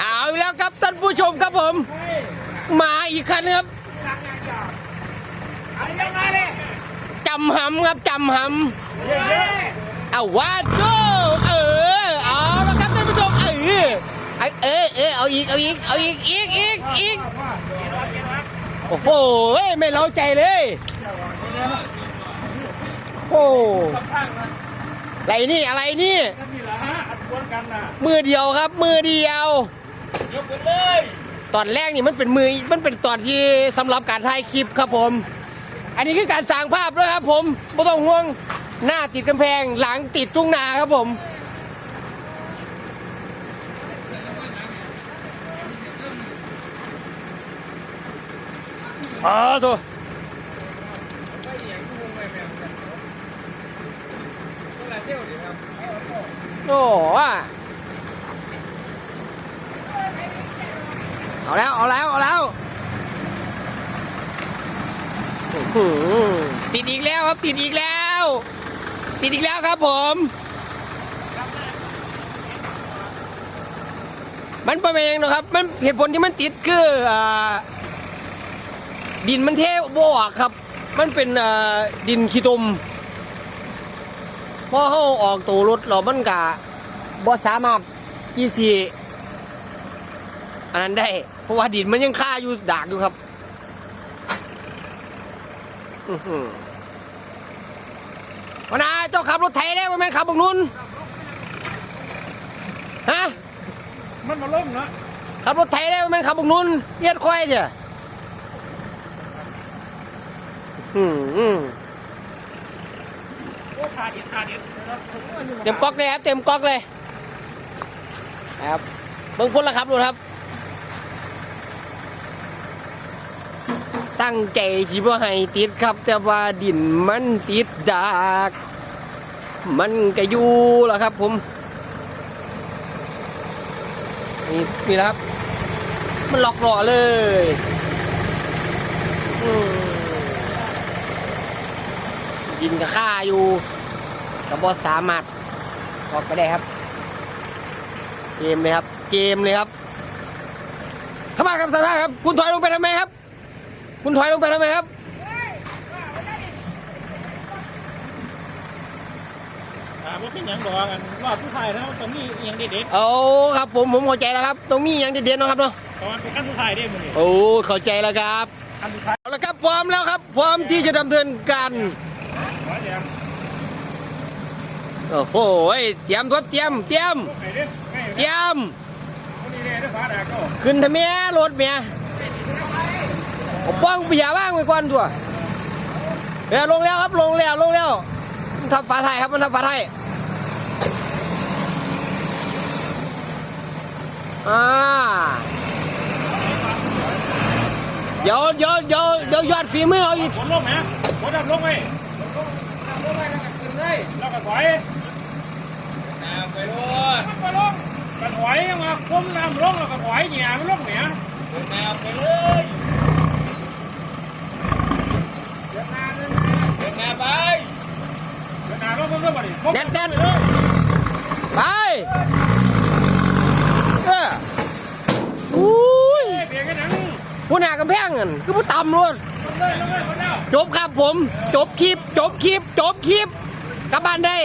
เอาแล้วครับท่านผู้ชมครับผม มาอีกคันครับจำหำครับจำหำเอาว่าโจเออเอาแล้วครับท่านผู้ชมเออเอออเออเอาอีกเอาอีกเอาอีกอีกอีกอีกโอ้โหไม่เล้าใจเลยโอ้อะไรนี่อะไรนี่ มือเดียวครับ มือเดียวยกไปเลยตอนแรกนี่มันเป็นมือมันเป็นตอนที่สำหรับการถ่ายคลิปครับผม อันนี้คือการสร้างภาพด้วยครับ ผมไม่ต้องห่วงหน้าติดกำแพงหลังติดทุ่งนาครับผมอ๋อตัว อ้ว่าเอาแล้ว เอาแล้ว เอาแล้วอื้อหือติดอีกแล้วครับ ติดอีกแล้ว ติดอีกแล้วครับผม มันประเมงนะครับ มันเหตุผลที่มันติดคืออ่าดินมันเทบออกครับ มันเป็นดินขี้ตม พอเขาออกตัวรถเรามันกะบ่สามารถที่สีอันนั้นได้ เพราะว่าดินมันยังค่าอยู่ดากอยู่ครับอื้อหือวันนาเจ้าขับรถไถได้ไหมแม่นขับบุกนุนฮะมันมาล่มนะขับรถไถได้ไหมแม่นขับบุกนุนเลียดควายเถอะอืม เต็มก๊อกเลยครับ เต็มก๊อกเลยครับเบิ่งพ้นแล้วครับดูครับ ตั้งใจสิบ่ให้ติดครับ แต่ว่าดินมันติดดาก มันก็อยู่แล้วครับผมนี่นี่แหละครับ มันล็อกหล่อเลยดินกับค่าอยู่ กับบอสามารถออกไปได้ครับ เกมเลยครับ เกมเลยครับสมาครับสมาครับ คุณถอยลงไปทำไมครับ คุณถอยลงไปทำไมครับอ่าว่าเป็นหยังดอกกันรอบผู้ชายแล้วตรงนี้เอียงเด็ดเอาครับผมผมเข้าใจแล้วครับ ตรงนี้ยังเด็ดๆเนาะครับเนาะๆตอนเป็นขั้นผู้ชายได้หมดเลยโอ้เข้าใจแล้วครับขั้นผู้ชายเอาละครับพร้อมแล้วครับ พร้อมที่จะดำเนินการหัวแดง โอ้โหเตรียมทดเตรียมเตรียมพวกไหนเด้ไม่เตรียมคนนี้เลยด้วยฟ้าดาก็ขึ้นทะเมียรถเมียผมป้องเบียร์บ้างไปก่อนตัวเออลงแล้วครับลงแล้วลงแล้วมันทับฝาไทยครับมันทับฝาไทยอ่าเดี๋ยวเดี๋ยวเดี๋ยวเดี๋ยวยอดฝีมือเอาอีกฝนลงไหมฝนดับลงไหมลงไปแล้วก็ขึ้นได้แล้วก็ถอย น้ำไปลงไปลงก็ถอยมาคมน้ำลงแล้วก็ถอยเหนียมันลงเนียน้ำไปเลยเดินหน้าเดินหน้าเดินหน้าไปเดินหน้าลงลงลงไปดิแน่นแน่นไปเอออุ้ยเปลี่ยนกันหนังผู้หน้ากำแพงกันคือผู้ต่ำรถลงเลยลงเลยคนเดียวจบครับผม จบคลิป จบคลิป จบคลิปกลับบ้านได้